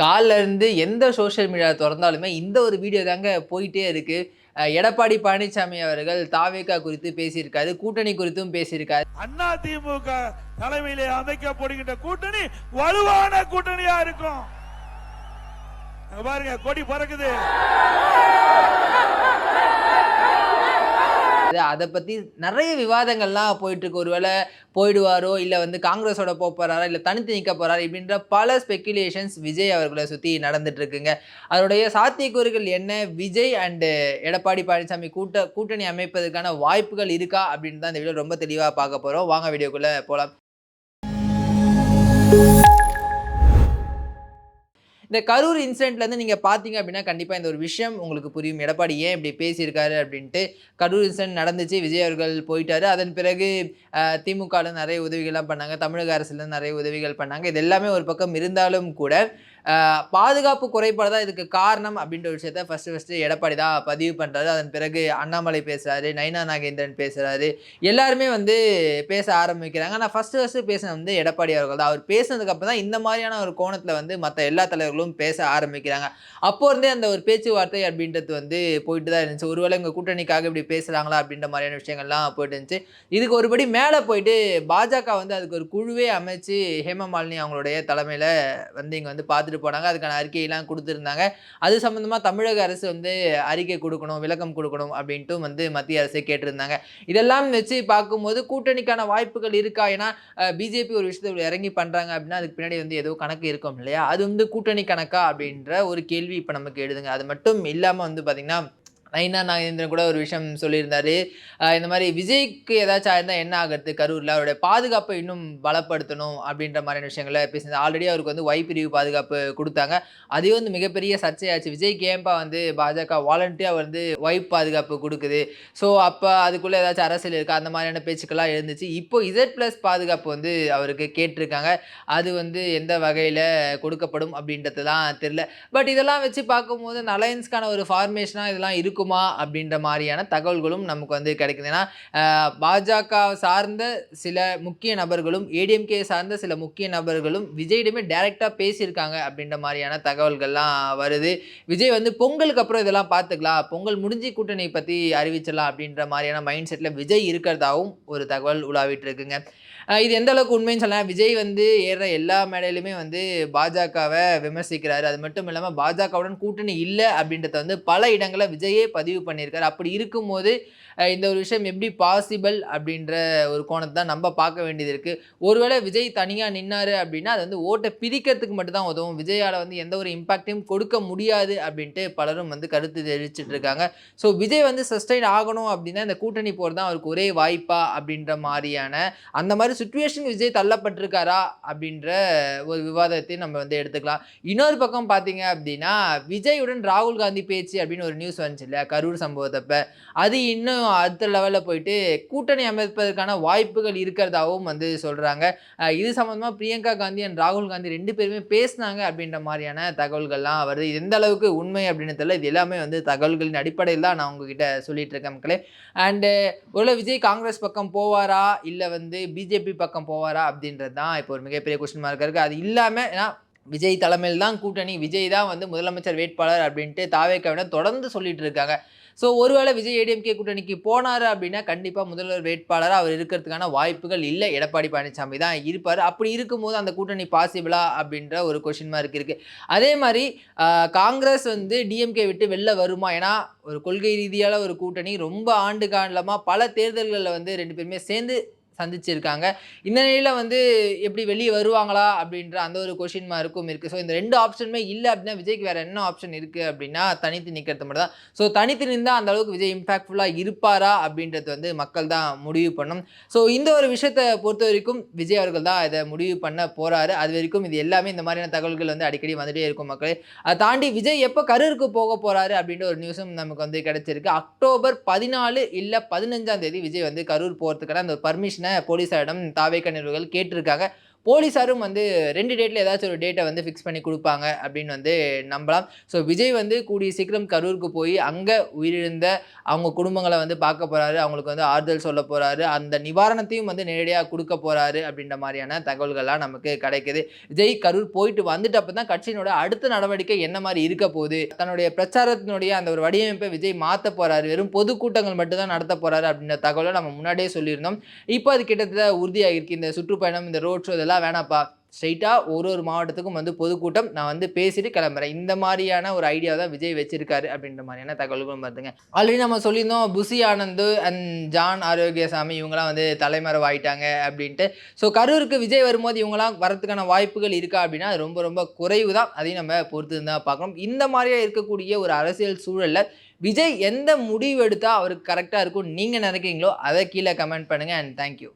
காலைல இருந்து எந்த சோஷியல் மீடியா திறந்தாலுமே இந்த ஒரு வீடியோ தாங்க போயிட்டே இருக்கு. எடப்பாடி பழனிசாமி அவர்கள் தாவேகா குறித்து பேசியிருக்காரு கூட்டணி குறித்தும் பேசியிருக்காரு. அண்ணா திமுக தலைமையிலே அமைக்கப்படுகின்ற கூட்டணி வலுவான கூட்டணியா இருக்கும். பாருங்க கொடி பறக்குது. அதை பற்றி நிறைய விவாதங்கள்லாம் போயிட்டுருக்கு. ஒருவேளை போயிடுவாரோ? இல்லை வந்து காங்கிரஸோட போக போகிறாரா இல்லை தனித்து நிற்க போகிறாரா இப்படின்ற பல ஸ்பெக்குலேஷன்ஸ் விஜய் அவர்களை சுற்றி நடந்துட்டுருக்குங்க. அதனுடைய சாத்தியக்கூறுகள் என்ன? விஜய் அண்டு எடப்பாடி பழனிசாமி கூட்ட கூட்டணி அமைப்பதற்கான வாய்ப்புகள் இருக்கா? அப்படின்னு தான் இந்த வீடியோ ரொம்ப தெளிவாக பார்க்க போகிறோம் வாங்க வீடியோக்குள்ளே போகலாம் இந்த கரூர் இன்சிடென்ட்லேருந்து நீங்கள் பார்த்தீங்க அப்படின்னா கண்டிப்பாக இந்த ஒரு விஷயம் உங்களுக்கு புரியும். எடப்பாடி ஏன் இப்படி பேசியிருக்காரு அப்படின்ட்டு கரூர் இன்சிடென்ட் நடந்துச்சு. விஜய் அவர்கள் போயிட்டார். அதன் பிறகு திமுகவில் நிறைய உதவிகள்லாம் பண்ணாங்க. தமிழக அரசுலேருந்து நிறைய உதவிகள் பண்ணாங்க. இது எல்லாமே ஒரு பக்கம் இருந்தாலும் கூட பாதுகாப்பு குறைபாடு தான் இதுக்கு காரணம் அப்படின்ற ஒரு விஷயத்த ஃபஸ்ட்டு ஃபஸ்ட்டு எடப்பாடி தான் பதிவு பண்ணுறாரு அதன் பிறகு அண்ணாமலை பேசுகிறாரு நைனா நாகேந்திரன் பேசுகிறாரு எல்லாருமே வந்து பேச ஆரம்பிக்கிறாங்க. ஆனால் ஃபஸ்ட்டு ஃபஸ்ட்டு பேசின வந்து எடப்பாடி அவர்கள் தான். அவர் பேசினதுக்கப்புறம் தான் இந்த மாதிரியான ஒரு கோணத்தில் வந்து மற்ற எல்லா தலைவர்களும் பேச ஆரம்பிக்கிறாங்க. அப்போ இருந்தே அந்த ஒரு பேச்சுவார்த்தை அப்படின்றது வந்து போயிட்டு தான் இருந்துச்சு. ஒருவேளை இங்கே கூட்டணிக்காக இப்படி பேசுகிறாங்களா அப்படின்ற மாதிரியான விஷயங்கள்லாம் போயிட்டு இருந்துச்சு. இதுக்கு ஒருபடி மேலே போயிட்டு பாஜக வந்து அதுக்கு ஒரு குழுவே அமைச்சு ஹேமமாலினி அவங்களுடைய தலைமையில் வந்து இங்கே வந்து பார்த்துட்டு போனாங்க. அதுக்கான அறிக்கையெல்லாம் கொடுத்துருந்தாங்க. அது சம்மந்தமாக தமிழக அரசு வந்து அறிக்கை கொடுக்கணும் விளக்கம் கொடுக்கணும் அப்படின்ட்டு வந்து மத்திய அரசே கேட்டிருந்தாங்க. இதெல்லாம் வச்சு பார்க்கும்போது கூட்டணிக்கான வாய்ப்புகள் இருக்கா? ஏன்னா பிஜேபி ஒரு விஷயத்தை இறங்கி பண்ணுறாங்க அப்படின்னா அதுக்கு பின்னாடி வந்து ஏதோ கணக்கு இருக்கும் இல்லையா? அது வந்து கூட்டணி கணக்கா அப்படின்ற ஒரு கேள்வி இப்போ நமக்கு எழுதுங்க. அது மட்டும் இல்லாமல் வந்து பார்த்திங்கன்னா நைனா நாகேந்திரன் கூட ஒரு விஷயம் சொல்லியிருந்தாரு. இந்த மாதிரி விஜய்க்கு ஏதாச்சும் ஆயிருந்தால் என்ன ஆகிறது? கரூரில் அவருடைய பாதுகாப்பை இன்னும் பலப்படுத்தணும் அப்படின்ற மாதிரியான விஷயங்களை பேசியிருந்தார் ஆல்ரெடி அவருக்கு வந்து ஒய் பிரிவு பாதுகாப்பு கொடுத்தாங்க. அதே வந்து மிகப்பெரிய சர்ச்சையாச்சு. விஜய் கேம்பா வந்து பாஜக வாலண்டியாக வந்து ஒய்ஃப் பாதுகாப்பு கொடுக்குது? ஸோ அப்போ அதுக்குள்ளே ஏதாச்சும் அரசியல் இருக்கா? அந்த மாதிரியான பேச்சுக்கெல்லாம் எழுந்துச்சு. இப்போ இசட் ப்ளஸ் பாதுகாப்பு வந்து அவருக்கு கேட்டிருக்காங்க. அது வந்து எந்த வகையில் கொடுக்கப்படும் அப்படின்றது தான் தெரில பட் இதெல்லாம் வச்சு பார்க்கும்போது அந்த அலையன்ஸ்க்கான ஒரு ஃபார்மேஷனாக இதெல்லாம் இருக்கும். அப்படின்ற மாதிரியான தகவல்களும் நமக்கு வந்து கிடைக்குது. ஏன்னா பாஜக சார்ந்த சில முக்கிய நபர்களும் ஏடிஎம்கே சார்ந்த சில முக்கிய நபர்களும் விஜயிடமே டைரெக்டாக பேசியிருக்காங்க அப்படின்ற மாதிரியான தகவல்கள்லாம் வருது. விஜய் வந்து பொங்கலுக்கு அப்புறம் இதெல்லாம் பார்த்துக்கலாம். பொங்கல் முடிஞ்சு கூட்டணி பற்றி அறிவிச்சிடலாம் அப்படின்ற மாதிரியான மைண்ட் செட்டில் விஜய் இருக்கிறதாகவும் ஒரு தகவல் உலாவிட்டு இருக்குங்க. இது எந்த அளவுக்கு உண்மைன்னு சொல்லலாம். விஜய் வந்து ஏற எல்லா மேடையிலுமே வந்து பாஜகவை விமர்சிக்கிறாரு. அது மட்டும் இல்லாமல் பாஜகவுடன் கூட்டணி இல்லை அப்படின்றத வந்து பல இடங்களில் விஜயே பதிவு பண்ணியிருக்காரு. அப்படி இருக்கும்போது இந்த ஒரு விஷயம் எப்படி பாசிபிள் அப்படின்ற ஒரு கோணத்தை தான் நம்ம பார்க்க வேண்டியது இருக்குது ஒருவேளை விஜய் தனியாக நின்னாரு அப்படின்னா அது வந்து ஓட்டை பிரிக்கிறதுக்கு மட்டும்தான் உதவும். விஜயால் வந்து எந்த ஒரு இம்பாக்டையும் கொடுக்க முடியாது அப்படின்ட்டு பலரும் வந்து கருத்து தெரிவிச்சுட்டு இருக்காங்க. ஸோ விஜய் வந்து சஸ்டைன் ஆகணும் அப்படின்னா இந்த கூட்டணி போகிறது தான் அவருக்கு ஒரே வாய்ப்பா அப்படின்ற மாதிரியான அந்த மாதிரி சுச்சுவேஷன் விஜய் தள்ளப்பட்டிருக்காரா அப்படின்ற ஒரு விவாதத்தை நம்ம வந்து எடுத்துக்கலாம். இன்னொரு பக்கம் பார்த்தீங்க அப்படின்னா விஜயுடன் ராகுல் காந்தி பேச்சு அப்படின்னு ஒரு நியூஸ் வந்துச்சு இல்லை கரூர் சம்பவத்தப்ப. அது இன்னும் அடுத்த லெவலில் போயிட்டு கூட்டணி அமைப்பதற்கான வாய்ப்புகள் இருக்கிறதாகவும் வந்து சொல்கிறாங்க இது சம்மந்தமாக பிரியங்கா காந்தி அண்ட் ராகுல் காந்தி ரெண்டு பேருமே பேசினாங்க அப்படின்ற மாதிரியான தகவல்கள்லாம் வருது. இது எந்த அளவுக்கு உண்மை அப்படின்னு தெரியல. இது எல்லாமே வந்து தகவல்களின் அடிப்படையில் தான் நான் உங்ககிட்ட சொல்லிட்டு இருக்கேன் மக்களே. அண்டு ஒருவேளை விஜய் காங்கிரஸ் பக்கம் போவாரா? இல்லை வந்து பிஜேபி பக்கம் போவாரா அப்படின்றது தான் இப்போ ஒரு மிகப்பெரிய கொஸ்டின் மார்க் இருக்குது அது இல்லாமல் ஏன்னா விஜய் தலைமையில் தான் கூட்டணி. விஜய் தான் வந்து முதலமைச்சர் வேட்பாளர் அப்படின்ட்டு தாவேக்காவினர் தொடர்ந்து சொல்லிட்டு இருக்காங்க. ஸோ ஒருவேளை விஜய் ஏடிஎம்கே கூட்டணிக்கு போனார் அப்படின்னா கண்டிப்பாக முதல்வர் வேட்பாளராக அவர் இருக்கிறதுக்கான வாய்ப்புகள் இல்லை. எடப்பாடி பழனிசாமி தான் இருப்பார். அப்படி இருக்கும்போது அந்த கூட்டணி பாசிபிளா அப்படின்ற ஒரு கொஷின் மார்க் இருக்குது அதே மாதிரி காங்கிரஸ் வந்து டிஎம்கே விட்டு வெளில வருமா? ஏன்னா ஒரு கொள்கை ரீதியான ஒரு கூட்டணி ரொம்ப ஆண்டு காலமாக பல தேர்தல்களில் வந்து ரெண்டு பேருமே சேர்ந்து சந்திச்சிருக்காங்க. இந்த நிலையில் வந்து எப்படி வெளியே வருவாங்களா அப்படின்ற அந்த ஒரு கொஷின் மார்க்கும் இருக்குது ஸோ இந்த ரெண்டு ஆப்ஷனுமே இல்லை அப்படின்னா விஜய்க்கு வேறு என்ன ஆப்ஷன் இருக்குது அப்படின்னா தனித்து நிற்கிறது மட்டும் தான் ஸோ தனித்து நின்றால் அந்த அளவுக்கு விஜய் இம்பாக்ட்ஃபுல்லாக இருப்பாரா அப்படின்றது வந்து மக்கள் தான் முடிவு பண்ணும். ஸோ இந்த ஒரு விஷயத்தை பொறுத்த வரைக்கும் விஜய் அவர்கள் தான் இதை முடிவு பண்ண போகிறாரு அது வரைக்கும் இது எல்லாமே இந்த மாதிரியான தகவல்கள் வந்து அடிக்கடி வந்துகிட்டே இருக்கும் மக்களே. அதை தாண்டி விஜய் எப்போ கரூருக்கு போக போகிறாரு அப்படின்ற ஒரு நியூஸும் நமக்கு வந்து கிடச்சிருக்கு. அக்டோபர் பதினாலு இல்லை பதினஞ்சாம் தேதி விஜய் வந்து கரூர் போகிறதுக்கான அந்த பர்மிஷனை போலீசாரிடம் தாவேக்க நிறுவனங்கள் கேட்டிருக்காங்க. போலீஸாரும் வந்து ரெண்டு டேட்டில் ஏதாச்சும் ஒரு டேட்டை வந்து ஃபிக்ஸ் பண்ணி கொடுப்பாங்க அப்படின்னு வந்து நம்பலாம். ஸோ விஜய் வந்து கூடிய சீக்கிரம் கரூருக்கு போய் அங்கே உயிரிழந்த அவங்க குடும்பங்களை வந்து பார்க்க போகிறாரு அவங்களுக்கு வந்து ஆறுதல் சொல்ல போகிறாரு அந்த நிவாரணத்தையும் வந்து நேரடியாக கொடுக்க போகிறாரு அப்படின்ற மாதிரியான தகவல்கள்லாம் நமக்கு கிடைக்குது. விஜய் கரூர் போயிட்டு வந்துட்டப்ப தான் கட்சியினோட அடுத்த நடவடிக்கை என்ன மாதிரி இருக்க போகுது? தன்னுடைய பிரச்சாரத்தினுடைய அந்த ஒரு வடிவமைப்பை விஜய் மாற்ற போகிறாரு வெறும் பொதுக்கூட்டங்கள் மட்டும்தான் நடத்த போகிறாரு அப்படின்ற தகவலை நம்ம முன்னாடியே சொல்லியிருந்தோம். இப்போ அது கிட்டத்தட்ட உறுதியாகிருக்கு இந்த சுற்றுப்பயணம் இந்த ரோட் ஷோ இதெல்லாம் வேணாப்பா. ஸ்ட்ரைட்டாக ஒரு ஒரு மாவட்டத்துக்கும் வந்து பொதுக்கூட்டம் நான் வந்து பேசிட்டு கிளம்புறேன். இந்த மாதிரியான ஒரு ஐடியா தான் விஜய் வச்சிருக்காரு அப்படின்ற மாதிரியான தகவல்களும் பார்த்துங்க ஆல்ரெடி நம்ம சொல்லியிருந்தோம் புசி ஆனந்த் அண்ட் ஜான் ஆரோக்கியசாமி இவங்களாம் வந்து தலைமறைவாயிட்டாங்க அப்படின்ட்டு. ஸோ கரூருக்கு விஜய் வரும்போது இவங்களாம் வரதுக்கான வாய்ப்புகள் இருக்கா அப்படின்னா அது ரொம்ப ரொம்ப குறைவு தான். அதையும் நம்ம பொறுத்து தான் பார்க்கணும் இந்த மாதிரியாக இருக்கக்கூடிய ஒரு அரசியல் சூழலில் விஜய் எந்த முடிவு எடுத்தால் அவருக்கு கரெக்டாக இருக்கும் நீங்கள் நினைக்கிறீங்களோ அதை கீழே கமெண்ட் பண்ணுங்கள் அண்ட் தேங்க்யூ